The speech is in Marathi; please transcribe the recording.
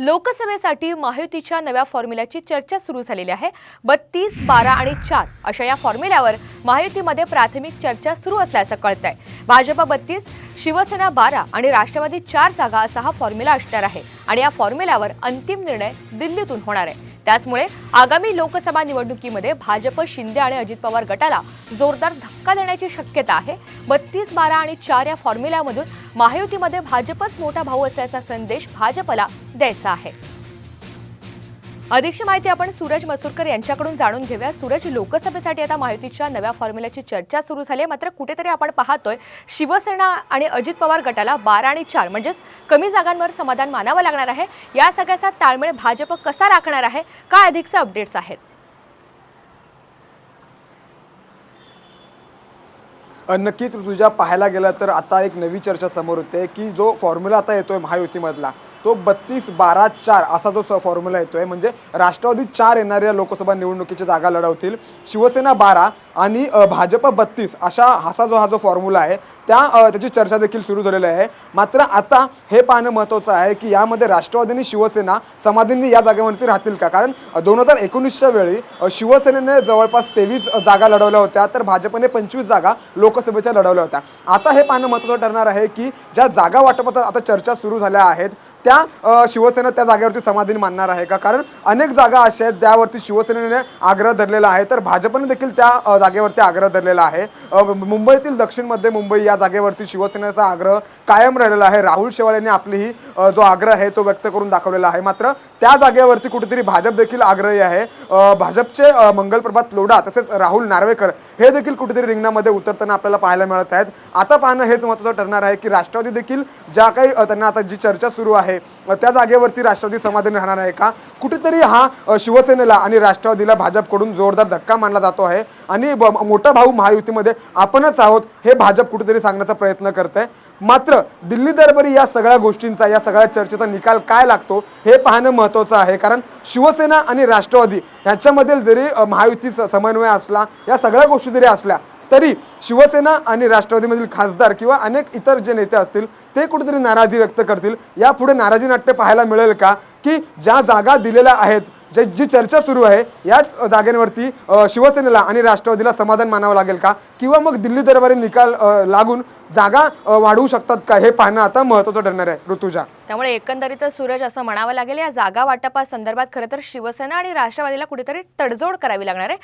लोकसभेसाठी महायुतीच्या नव्या फॉर्म्युल्याची चर्चा सुरू झालेली आहे. बत्तीस बारा आणि चार अशा या फॉर्म्युल्यावर महायुतीमध्ये प्राथमिक चर्चा सुरू असल्याचं कळतं आहे भाजपा बत्तीस शिवसेना बारा आणि राष्ट्रवादी चार जागा असा हा फॉर्म्युला असणार आहे आणि या फॉर्म्युल्यावर अंतिम निर्णय दिल्लीतून होणार आहे. त्याचमुळे आगामी लोकसभा निवडणुकीमध्ये भाजप शिंदे आणि अजित पवार गटाला जोरदार धक्का देण्याची शक्यता आहे. बत्तीस बारा आणि चार या फॉर्म्युल्यामधून महायुतीमध्ये भाजपच मोठा भाऊ असल्याचा संदेश भाजपला द्यायचा आहे. अधिकची माहिती आपण सूरज मसूरकर यांच्याकडून जाणून घेऊया. सूरज लोकसभेसाठी आता महायुतीच्या नव्या फॉर्म्युल्याची चर्चा सुरू झाली आहे. मात्र कुठेतरी आपण पाहतोय शिवसेना आणि अजित पवार गटाला बारा आणि चार म्हणजेच कमी जागांवर समाधान मानावं लागणार आहे. या सगळ्याचा ताळमेळ भाजप कसा राखणार आहे? काय अधिकचे अपडेट्स आहेत? नक्कीच तुझ्या पाहायला गेलं तर आता एक नवी चर्चा समोर होते की जो फॉर्म्युला आता येतोय महायुतीमधला तो बत्तीस बारा चार असा जो स- फॉर्म्युला येतोय म्हणजे राष्ट्रवादी चार येणाऱ्या लोकसभा निवडणुकीच्या जागा लढवतील. शिवसेना बारा आणि भाजप बत्तीस अशा असा जो हा जो फॉर्म्युला आहे त्या त्याची चर्चा देखील सुरू झालेली आहे. मात्र आता हे पाहणं महत्त्वाचं आहे की यामध्ये राष्ट्रवादी आणि शिवसेना समाधींनी या जागेवरती राहतील का? कारण दोन हजार एकोणीसच्या वेळी शिवसेनेने जवळपास तेवीस जागा लढवल्या होत्या तर भाजपने पंचवीस जागा लोकसभेच्या लढवल्या होत्या. आता हे पाहणं महत्त्वाचं ठरणार आहे की ज्या जागा वाटपाचा आता चर्चा सुरू झाल्या आहेत त्या अ, शिवसेना त्या जागेवरती समाधानी मानणार आहे का? कारण अनेक जागा अशा आहेत त्यावरती शिवसेनेने आग्रह धरलेला आहे. तर भाजपने देखील त्या जागेवरती आग्रह धरलेला आहे. मुंबईतील दक्षिणमध्ये मुंबई या जागेवरती शिवसेनेचा आग्रह कायम राहिलेला आहे. राहुल शेवाळेने आपली आपलीही जो आग्रह आहे तो व्यक्त करून दाखवलेला आहे. मात्र त्या जागेवरती कुठेतरी भाजप देखील आग्रही आहे. भाजपचे मंगलप्रभात लोढा तसेच राहुल नार्वेकर हे देखील कुठेतरी रिंगणामध्ये उतरताना आपल्याला पाहायला मिळत आहेत. आता पाहणं हेच महत्त्वाचं ठरणार आहे की राष्ट्रवादी देखील ज्या काही त्यांना आता जी चर्चा सुरू आहे त्या जागेवरती राष्ट्रवादी समाधानी राहणार आहे का? कुठेतरी हा शिवसेनेला आणि राष्ट्रवादीला भाजपकडून जोरदार धक्का मानला जातो आहे. आणि मोठा भाऊ महायुतीमध्ये आपणच आहोत हे भाजप कुठेतरी सांगण्याचा प्रयत्न करत आहे मात्र दिल्ली दरबारी या सगळ्या गोष्टींचा या सगळ्या चर्चेचा निकाल काय लागतो हे पाहणं महत्त्वाचं आहे. कारण शिवसेना आणि राष्ट्रवादी ह्याच्यामधील जरी महायुती समन्वय असला या सगळ्या गोष्टी जरी असल्या तरी शिवसेना आणि राष्ट्रवादीमधील खासदार किंवा अनेक इतर जे नेते असतील ते कुठेतरी नाराजी व्यक्त करतील. यापुढे नाराजी नाट्य पाहायला मिळेल का? की ज्या जागा दिलेल्या आहेत जे जी चर्चा सुरू आहे याच जागेवरती शिवसेनेला आणि राष्ट्रवादीला समाधान मानावं लागेल का? किंवा मग दिल्ली दरबारी निकाल लागून जागा वाढवू शकतात का? हे पाहणं आता महत्त्वाचं ठरणार आहे. ऋतुजा. त्यामुळे एकंदरीतच सूरज असं म्हणावं लागेल. या जागा वाटपासंदर्भात खरं तर शिवसेना आणि राष्ट्रवादीला कुठेतरी तडजोड करावी लागणार आहे.